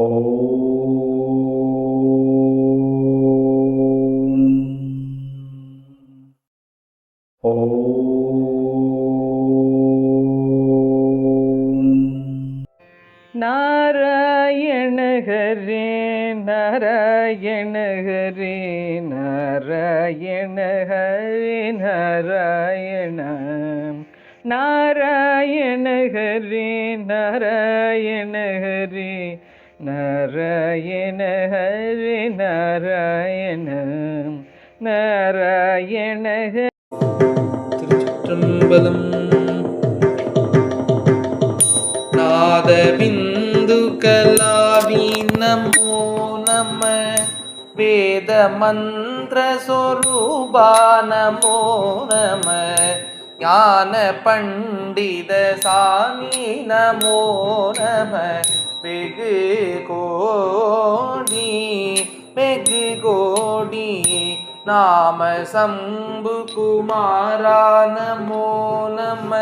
நாராயண ஹரே நாராயண ஹரே நாராயண ஹரே நாராயண நாராயண ஹரே நாராயண நாராயண திருச்சிற்றம்பலம். நாதபிந்து கலாவி நமோ நம வேத மந்திர சொரூபா நமோ நம ஞான பண்டித சாமி நமோ நம வெகு கோடி வெகு கோடி நாம சம்பு குமாரா நமோ நம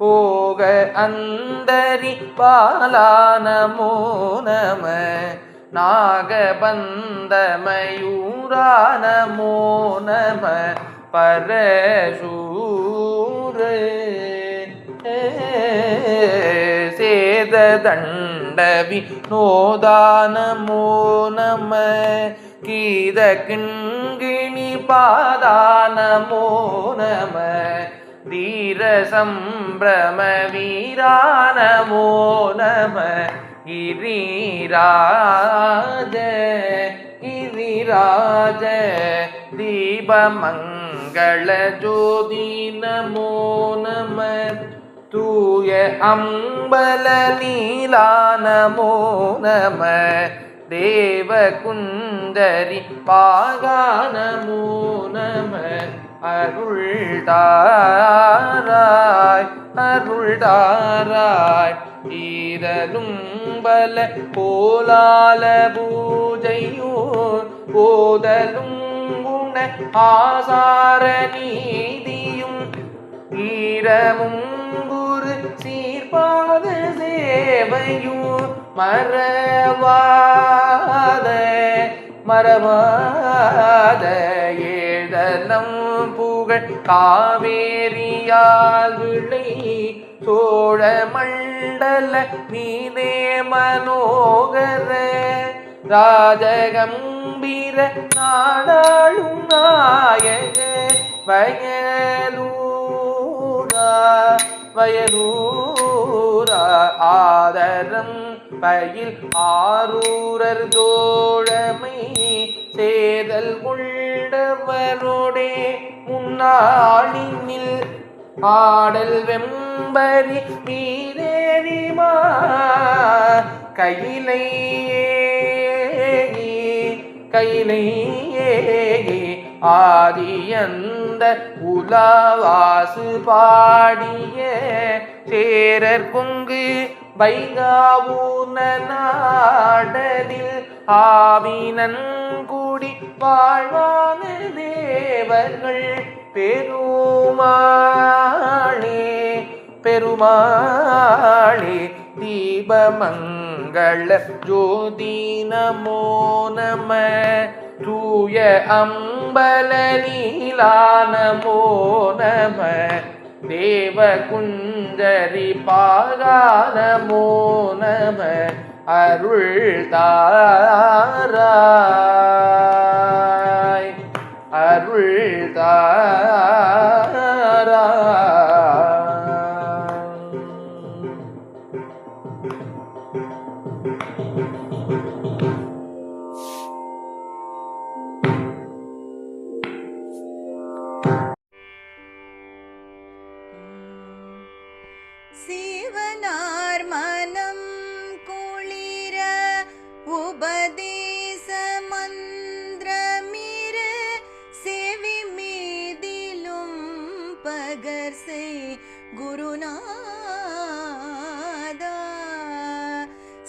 போக அந்தரி பாலா நமோ நம நாகபந்தமயூரா நமோ நம பரசூரே. சேத தண்டவி நோதானமோ நம கீத கிண்கிணி பாதானமோ நம தீர சம்பிரம வீரானமோ நம கிரிராஜ கிரிராஜ தீபமங்கள ஜோதி நமோ நம. தூய அம்பல நீலானமோ நம தேவ குந்தரி பாகானமோ நம அருள்தாராய் அருள்தாராய் ஈரலும் பல போலால பூஜையூர் போதலும் குண ஆசார நீதியும் ஈரமும் சீர்பாத சேவையும் மறவாத மறவாத. ஏதனம் புகழ் காவேரியால் விளை சோழ மண்டல நீதே மனோகர ராஜகம்பீர நாடாளும் நாயக வயலூரா வயலூரா பயில் ஆரூரர் தோழமை சேதல் கொண்டவரோடே முன்னாளினில் ஆடல் வெம்பரி மீதேரிமா கையிலையே கையிலையே ஆதியந்த உலாவாசு பாடிய சேரர் கொங்கு வைகாவூர்ண நாடலில் ஆவினன்குடி வாழ்வான தேவர்கள் பெருமாளே பெருமாளே தீபமங்கள ஜோதி நமோ நம. தூய அம்பல லீலா நமோ தேவ குஞ்சரி பாகா நமோ அருள் தாரா உபதேச மந்திரமிரு செவி மீதிலும் பகர்சை குருநாதா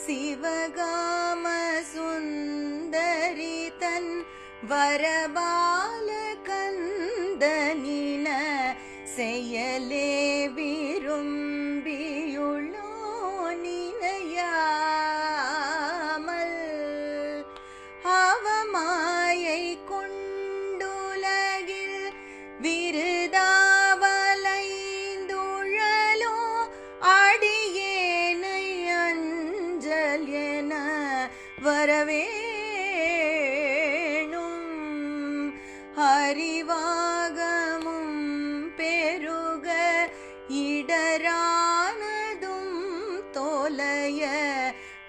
சிவகாம சுந்தரி தன் வரபால வரவேணும். அறிவாகமும் பெருக இடரானதும் தோலைய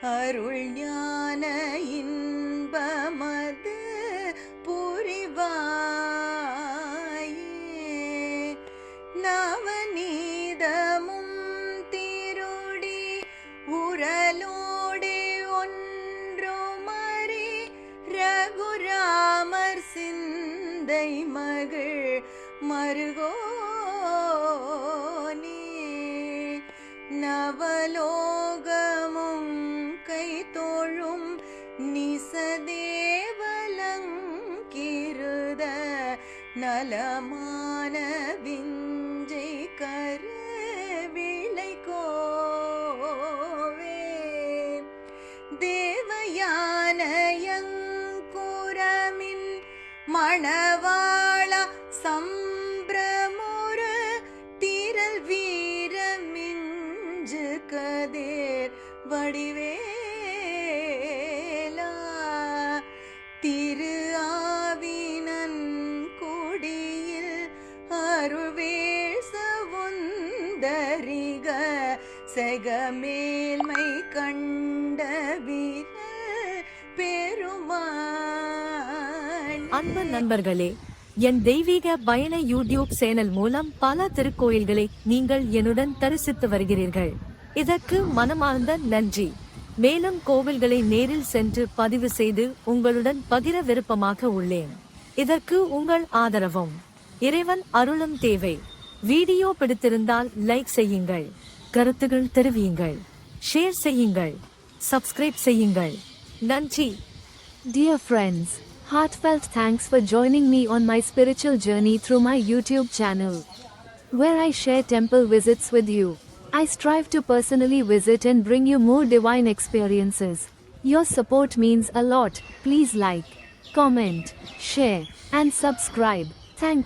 அருள் ஞான இன்பமது புரிவாயே. நவநீதமும் திருடி உரலும் மகள் மருகோனே நவலோகமும் கை தோழும் நிசதேவலங்கிருத நலமான விஞ்சை கருவிளை கோவே. தேவயானயங்குரமின் மணவாள தேர் வடிவேலா. திரு ஆவினன் கொடியில் அருள்வேள் சவுந்தரிக செகமேல்மை கண்ட வீரல் பெருமாள். அன்பு நண்பர்களே என் தெய்வீக பயண யூடியூப் சேனல் மூலம் பல திருக்கோயில்களை நீங்கள் என்னுடன் தரிசித்து வருகிறீர்கள். இதற்கு மனமார்ந்த நன்றி. மேலும் கோவில்களை நேரில் சென்று பதிவு செய்து உங்களுடன் பகிர விருப்பமாக உள்ளேன். இதற்கு உங்கள் ஆதரவும். இறைவன் அருளும் தேவை. வீடியோ பிடித்திருந்தால் லைக் செய்யுங்கள். கருத்துகள் தெரிவியுங்கள். ஷேர் செய்யுங்கள். சப்ஸ்கிரைப் செய்யுங்கள். நன்றி. Dear friends, heartfelt thanks for joining me on my spiritual journey through my YouTube channel, where I share temple visits with you. I strive to personally visit and bring you more divine experiences. Your support means a lot. Please like, comment, share, and subscribe. Thank you.